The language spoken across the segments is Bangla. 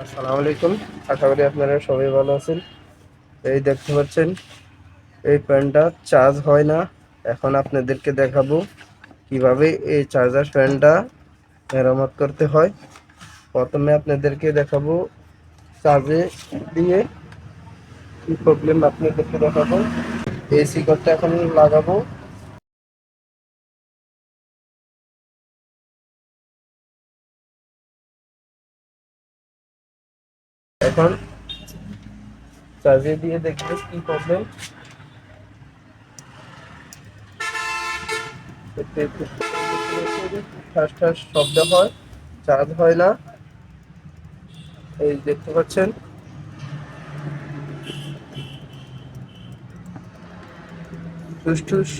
আসসালামু আলাইকুম। আশা করি আপনারা সবাই ভালো আছেন। এই দেখতে পাচ্ছেন, এই ফ্যানটা চার্জ হয় না। এখন আপনাদেরকে দেখাবো কীভাবে এই চার্জার ফ্যানটা মেরামত করতে হয়। প্রথমে আপনাদেরকে দেখাবো চার্জে দিয়ে কি প্রবলেম আপনাদেরকে দেখাবো। এসি করতে এখন লাগাবো। এখন চার্জে দিয়ে দেখবে কি প্রবলেম ফার্স্ট ফার্স্ট শব্দ হয় চার্জ হয় না। এই দেখতে পাচ্ছেন।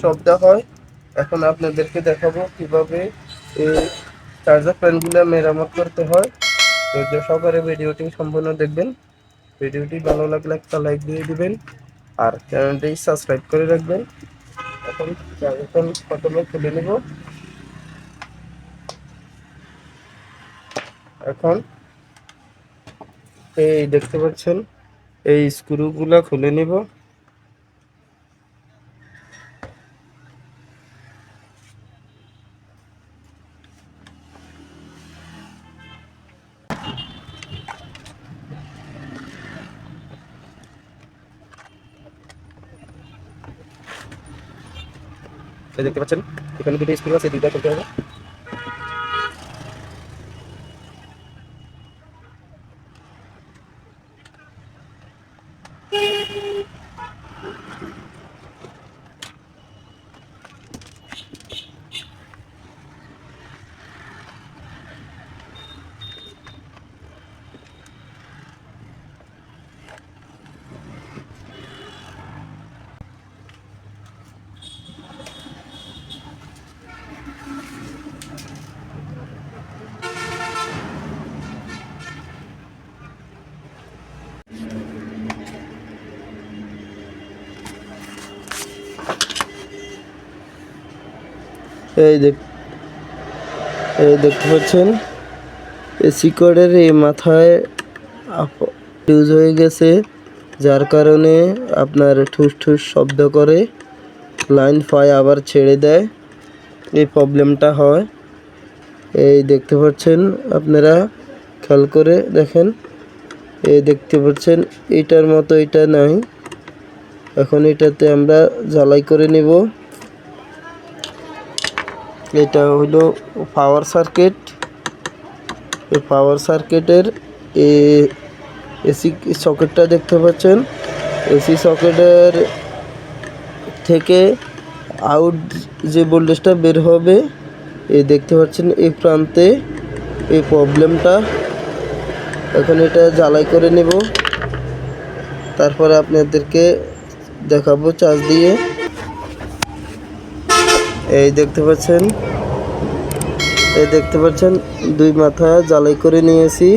শব্দ হয়। এখন আপনাদেরকে দেখাবো কীভাবে এই চার্জার ফ্যানগুলো মেরামত করতে হয়। ধৈর্য সহকারে ভিডিওটি সম্পূর্ণ দেখবেন, ভিডিওটি ভালো লাগলে একটা লাইক দিয়ে দিবেন আর চ্যানেলটি সাবস্ক্রাইব করে রাখবেন। এখন ফ্যান প্রথমে খুলে নেব। এখন এই দেখতে পাচ্ছেন, এই স্ক্রুগুলা খুলে নিব। দেখতে পাচ্ছেন? এখানে দুটো স্ক্রু আছে দুইটা করতে হবে। এই দেখ, এই দেখতে পাচ্ছেন? এসি কোডের এই মাথায় ইউজ হয়ে গেছে, যার কারণে আপনার ঠুস ঠুস শব্দ করে লাইন ফাই আবার ছেড়ে দেয়, এই প্রবলেমটা হয়। এই দেখতে পাচ্ছেন, আপনারা খেয়াল করে দেখেন, এই দেখতে পাচ্ছেন, এটার মতো এটা নাই। এখন এটাতে আমরা জ্বালাই করে নেব। এটা হলো পাওয়ার সার্কিট এই পাওয়ার সার্কিটের এসি সকেটটা দেখতে পাচ্ছেন। এসি সকেটের থেকে আউট যে ভোল্টেজটা বের হবে, এ দেখতে পাচ্ছেন এই প্রান্তে এই প্রবলেমটা এখন এটা জ্বালাই করে নেব। তারপরে আপনাদেরকে দেখাবো চার্জ দিয়ে। এই দেখতে পাচ্ছেন এই দেখতে পাচ্ছেন দুই মাথা জ্বালাই করে নিয়েছি।